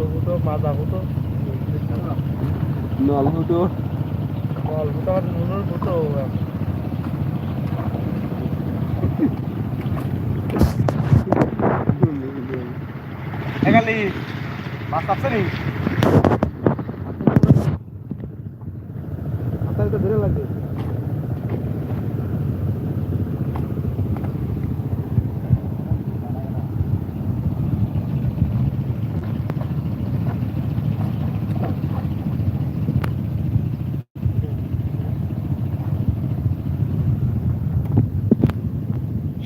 ছোটো ফুটো মাজা ফুটো। নল ফুটো। বল ফুটো আর নুনুর ফুটো। মাছ আছে নি? হাতায় তো ধরে লাগে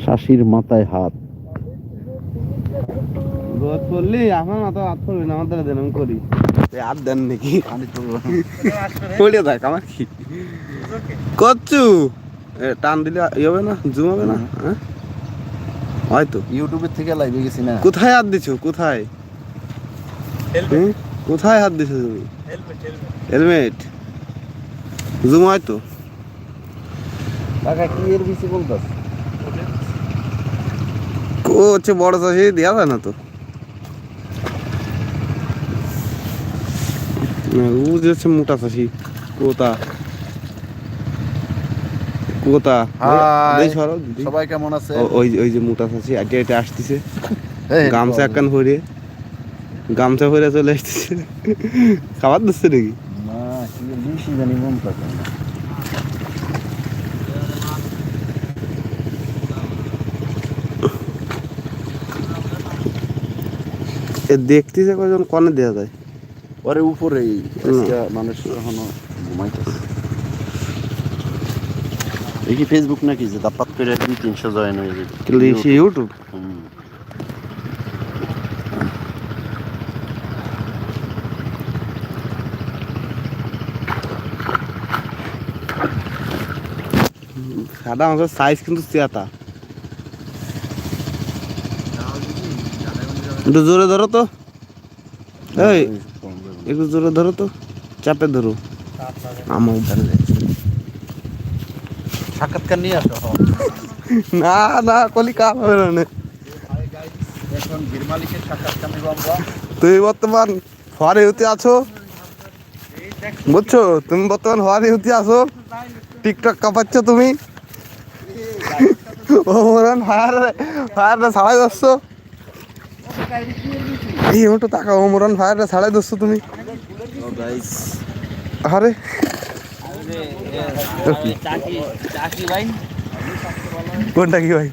শাশির মাথায় হাত। রোদ পড়লি আমার মাথা হাত পড়বে না? আমার দ্বারা দেন আমি করি। এই হাত দেন নাকি? পড়ে থাক আমার কি? করছু টান দিলে ইয়ে হবে না? জুম হবে না? হ্যাঁ। হয়তো ইউটিউবের থেকে লাইভে গেছি না। কোথায় হাত দিছো? কোথায়? হুম? কোথায় হাত দিছো তুমি? Helmet helmet. হেলমেট। জুম হয়তো কাকা কি এর বেশি বলতাস ও হচ্ছে বড় চাষি দেওয়া যায় না তো। ও যে হচ্ছে মোটা চাষি। সবাই কেমন আছে ওই ওই যে মোটা চাষি আটে আটে আসতেছে। গামছা একখান গামছা চলে আসতেছে। খাবার দিচ্ছে নাকি? না কি জানি মন থাকে এ দেখতেছে কজন কনে দেওয়া যায় ওরে উপরেই আজকে মানুষ এখনো ঘুমাইতেছে এই কি ফেসবুক নাকি যে দাপাত করে দুই তিনশো জয়েন হয়ে যাবে কিন্তু সে ইউটিউব হুম। সাদা মাছের সাইজ কিন্তু চেয়াতা একটু জোরে ধরো তো এই একটু জোরে ধরো তো চাপে ধরো আমার সাক্ষাৎকার নিয়ে আসো না না কলি কাম হবে না তুমি বর্তমান হওয়ার ইউতি আছো বুঝছ তুমি বর্তমান হওয়ার ইউতি আছো টিকটক কাপাচ্ছ তুমি ও মরন ফায়ার ফায়ার ছাড়াই যাচ্ছ এই ওটা টাকা ও মরন ফায়ার ছাড়াই যাচ্ছ তুমি। আরে। কোনটা কি ভাই?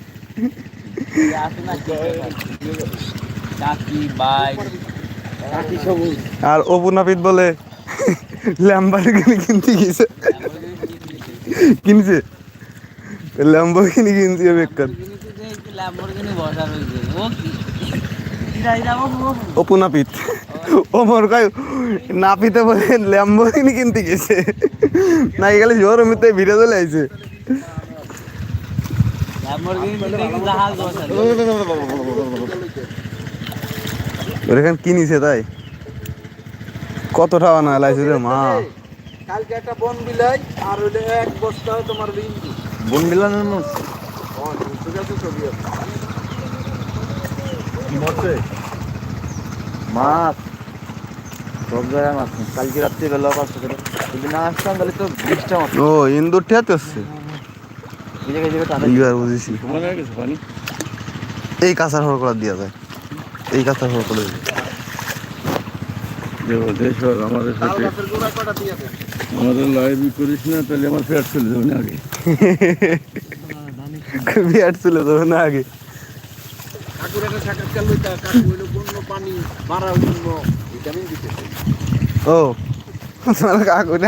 আর অপুনাপিত বলে ল্যাম্বারগিনি কিনতে গিয়েছে। কিনছে? ল্যাম্বরগিনি কিনছে বেকার। ল্যাম্বরগিনি বসা রয়েছে ও কি ইরা ইরা ও ও অপুনাপিত কয় নাপিতে বলে ল্যাম্বরগিনি কিনতে গেছে। না গেলে জোর মিতে ভিড়ে চলে আইছে। ওখানে কিনিছে তাই? কত টাকা না লাইছে রে মা। কালকে একটা বন বিলাই আর হইলে এক বস্তা তোমার বিন্দু বন মিলানোর মত। ঠিক আছে ছবি আছে। মরছে মাছ। সব জায়গায় মাছ কালকে রাত্রে বেলা পাঁচটা করে যদি না আসতাম তাহলে তো বিশটা মাছ ও ইন্দুর ঠিয়াতে হচ্ছে এই বুঝেছি। কাঁচার হর করা দিয়া যায়। এই কাঁচার হর করে আমাদের সাথে। আমাদের লাইভই করিস না তাহলে আমার ফ্যাট চলে যাবে না আগে। বিয়ার ছিল তো না আগে। ঠাকুর একটা সাক্ষাৎকার লইতা কাকু হইল বন্য পানি মারার জন্য ভিটামিন দিতেছে। ও তোমার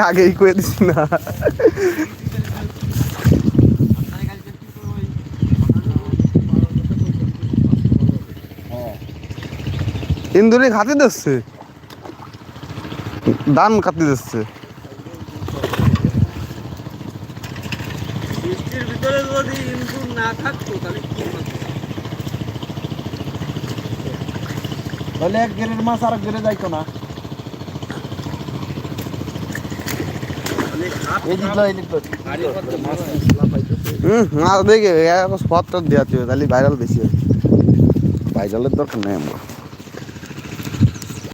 আগেই কয়ে দিছি না। ইন্দুরি খাতে দিচ্ছে? দান খাতে দিচ্ছে। ভিতরে যদি না থাকতো তাহলে কি হতো? তাহলে এক গেরের মাছ আর গেরে যাইতো না। মাছ দেখে স্পট দেওয়া তাহলে ভাইরাল বেশি ভাইরালের দরকার নেই আমরা।